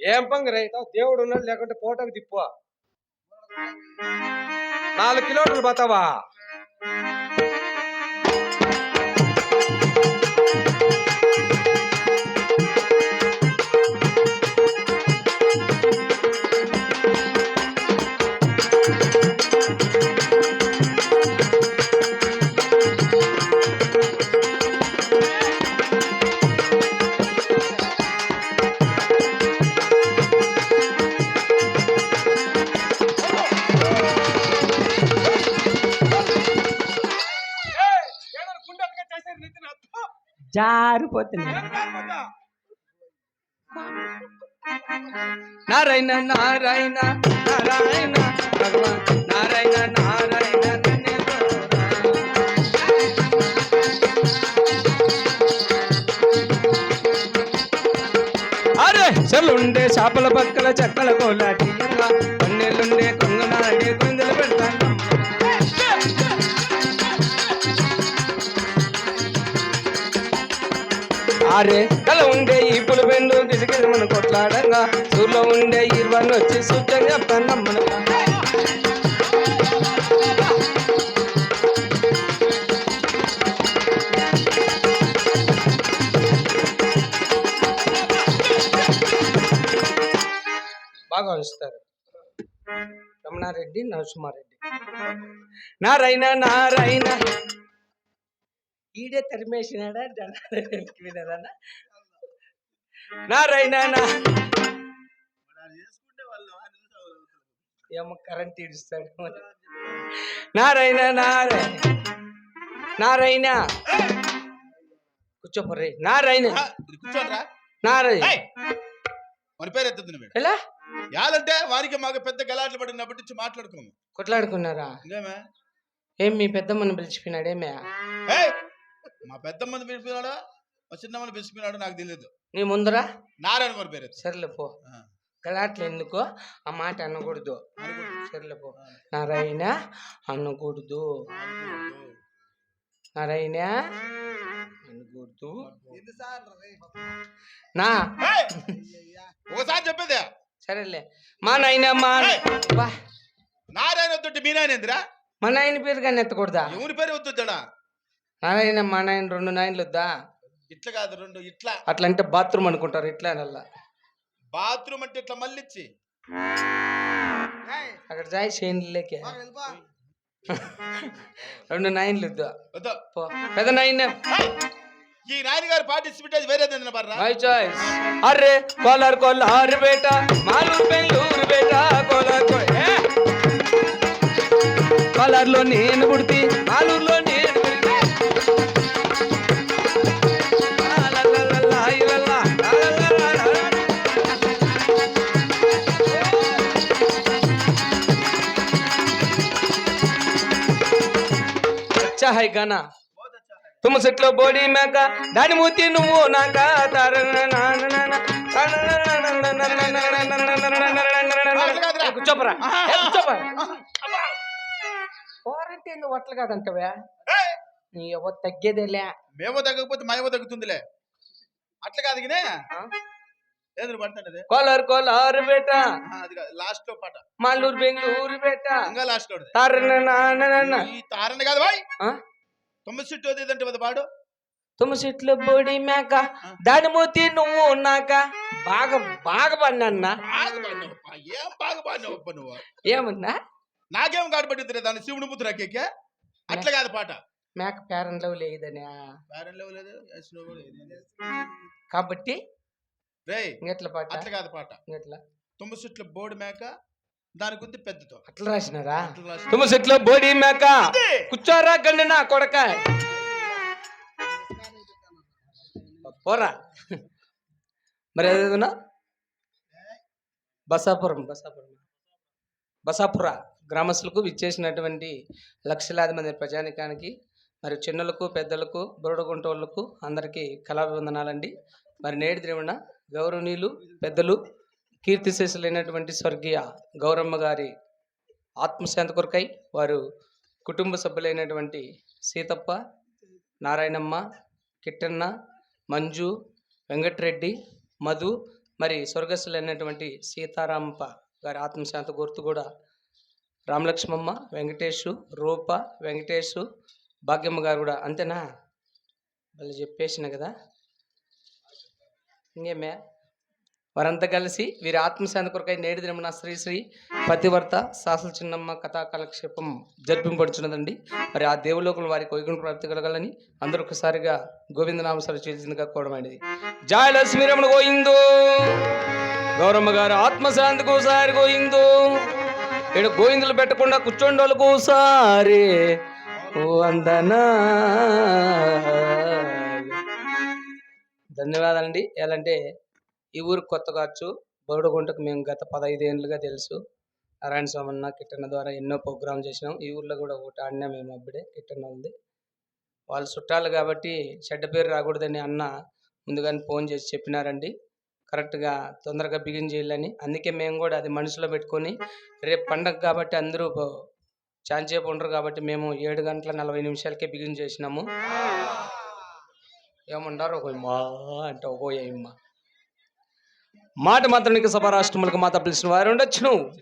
ఏం పంగ రైతావు దేవుడు ఉన్నాడు లేకుంటే ఫోటోకి తిప్పు నాలుగు కిలోమీటర్లు పోతావా జారిపోతున్నాయి. నారాయణ నారాయణ నారాయణ భగవాన్ నారాయణ నారాయణ. అరే చెల్లుండే చేపల పక్కల చెక్కల కోలాటి అరే కల ఉండే ఈ పులిపెండు గిసిగిసి మన కొట్లాడంగా. ఊర్లో ఉండే ఇరువన్నీ వచ్చి సూచంగా చెప్తాను మన బాగా వస్తారు రమణారెడ్డి నరసింహారెడ్డి. నారాయణ నారాయణ. ఈడే తరిమేసినాడా జనారెడ్డికి వినరా నారాయణ నా ఏమో కరెంట్ ఇడుస్తాడు మరి. నారాయణ నారాయణ నారాయణ. కూర్చోపర్రే నారాయణ. కూర్చోండిరా. నారాయణ! మన పేరు ఎత్తుంది ఎలా? యాలంటే వారికి మాకు పెద్ద గలాట్లు పడినప్పటి నుంచి మాట్లాడుకోము. కొట్లాడుకున్నారా? ఏం మీ పెద్దమ్మని పిలిచిపోయినాడేమే! మా పెద్ద మంది పిలిపినాడు? మా చిన్న మంది పిలిచిపోయినాడు నాకు తెలియదు నీ ముందరా? నారాయణ మన పేరు. సర్లే పో. గలాట్లు ఎందుకో ఆ మాట అనకూడదు. సర్లే పో. నారాయణ అనకూడదు. నారాయణ అనకూడదు. నా! ఒకసారి చెప్పేదే. సరేలే. మా నాయన మా నారాయణ వద్దుంటే మీ నాయన ఎందురా మా నాయన పేరు కానీ ఎత్తకూడదా? ఎవరి పేరు వద్దుతాడా నారాయణ మా నాయన రెండు నాయనలు వద్దా? ఇట్లా కాదు రెండు ఇట్లా. అట్లా అంటే బాత్రూమ్ అనుకుంటారు ఇట్లా అనల్లా. బాత్రూమ్ అంటే ఇట్లా మళ్ళిచ్చి. అక్కడ జాయి చేయలేకే రెండు నాయనలు వద్దా? పెద్ద నాయన! ఈ నాయన గారు పార్టిసిపేట్ అది వేరే మై చాయిస్ అరే కోలార్ కోలార్ బేటా. మాలూరు బెంగళూరు బేటా కోలార్! కోలార్లో నేను పుడితే మాలూరులో హై గానా తుమ్మ సెట్లో బోడి మేక దాని మూతి నువ్వు నాక పోరంటే ఎందుకు వట్ల కాదంటవే! నీ ఎవరు తగ్గేదేలే మేమో తగ్గకపోతే మాయమో తగ్గుతుందిలే అట్లా కాదు ఏదో పడుతుంటది కోలార్ కోలారు బేట. అది కాదు లాస్ట్లో పాట. మాలూరు బెంగళూరు బేట. ఇంకా లాస్ట్లో తారన ఈ తారణ కాదు బాయ్. తొమ్మిది సిట్టు ఏదంటే పాడు. తుమ్మ చెట్లు బోడి మేక దాని మూతి నువ్వు నాక బాగా బాగా పాడినావప్పా ఏం బాగా పాడినావప్ప నువ్వు? ఏమన్నా నాకేం కాడపడింది దాన్ని శివుని బుద్ధి రాకేకే అట్లా కాదు పాట. మేక పేరంలో లేదనే. వేరే లేదు యశ్లో కూడా లేదు. కాబట్టి రేయ్ ఇంకెట్ల పాట? అట్లా కాదు పాట. ఇంకెట్లా? తొమ్మిది సిట్లు బోర్డు మేక దాని గుద్ది పెద్దతో అట్లా రాసినారా? తుమ్మ చెట్లు బోడి మేక కూర్చోరా గండి నా కొడక? పోరా. మరి ఏదైనా బసాపురం బసాపురం. బసాపుర గ్రామస్తులకు విచ్చేసినటువంటి లక్షలాది మంది ప్రజానికానికి మరి చిన్నలకు పెద్దలకు బురడగుంటోళ్ళకు అందరికీ కళాభివందనాలండి. మరి నేటి దినమున గౌరవనీయులు పెద్దలు కీర్తిశేషులైనటువంటి స్వర్గీయ గౌరమ్మ గారి ఆత్మశాంతి కొరకై వారు కుటుంబ సభ్యులైనటువంటి సీతప్ప నారాయణమ్మ కిట్టన్న మంజు వెంకట్రెడ్డి మధు మరి స్వర్గస్థులైనటువంటి సీతారామప్ప గారి ఆత్మశాంతి గుర్తు కూడా రామలక్ష్మమ్మ వెంకటేషు రూప వెంకటేషు భాగ్యమ్మ గారు కూడా అంతేనా? వాళ్ళు చెప్పేసిన కదా? ఇంకేమే వారంతా కలిసి వీరి ఆత్మశాంతి కొరకై నేడు దినమున శ్రీశ్రీ పతివర్త శాసన చిన్నమ్మ కథా కాలక్షేపం జరిపింపడుచున్నదండి మరి ఆ దేవులోకులు వారికి వైకుంఠ ప్రాప్తి కలగాలని అందరూ ఒకసారిగా గోవిందనామసరి చేసిందిగా కోవడమైనది జాయ లక్ష్మీ రమణ గోయిందో గౌరమ్మ గారు ఆత్మశాంతికి ఒకసారి గోయిందో ఇక్కడ గోవిందులు పెట్టకుండా కూర్చోండి వాళ్ళకు ఓ అందనా ధన్యవాదాలండి. ఎలాంటే ఈ ఊరు కొత్త కావచ్చు బోడుగుంటకు మేము గత పదహైదు ఏళ్ళుగా తెలుసు. నారాయణ స్వామి అన్న కిట్టన్న ద్వారా ఎన్నో ప్రోగ్రామ్ చేసినాం. ఈ ఊర్లో కూడా ఒకటి ఆడినా మేము అప్పుడే కిట్టన్న ఉంది. వాళ్ళు చుట్టాలు కాబట్టి చెడ్డ పేరు రాకూడదని అన్న ముందుగానే ఫోన్ చేసి చెప్పినారండి. కరెక్ట్గా తొందరగా బిగిన్ చేయాలని. అందుకే మేము కూడా అది మనసులో పెట్టుకొని రేపు పండగ కాబట్టి అందరూ ఛాన్స్ సేపు ఉండరు కాబట్టి మేము ఏడు గంటల నలభై నిమిషాలకే బిగిన్ చేసినాము. ఏమంటారు? ఒక మా అంటే ఒక ఏమ్మ. మాట మాత్రానికి సభా రాష్ట్రములకు మాత పిలిచిన వారు ఉండొచ్చును.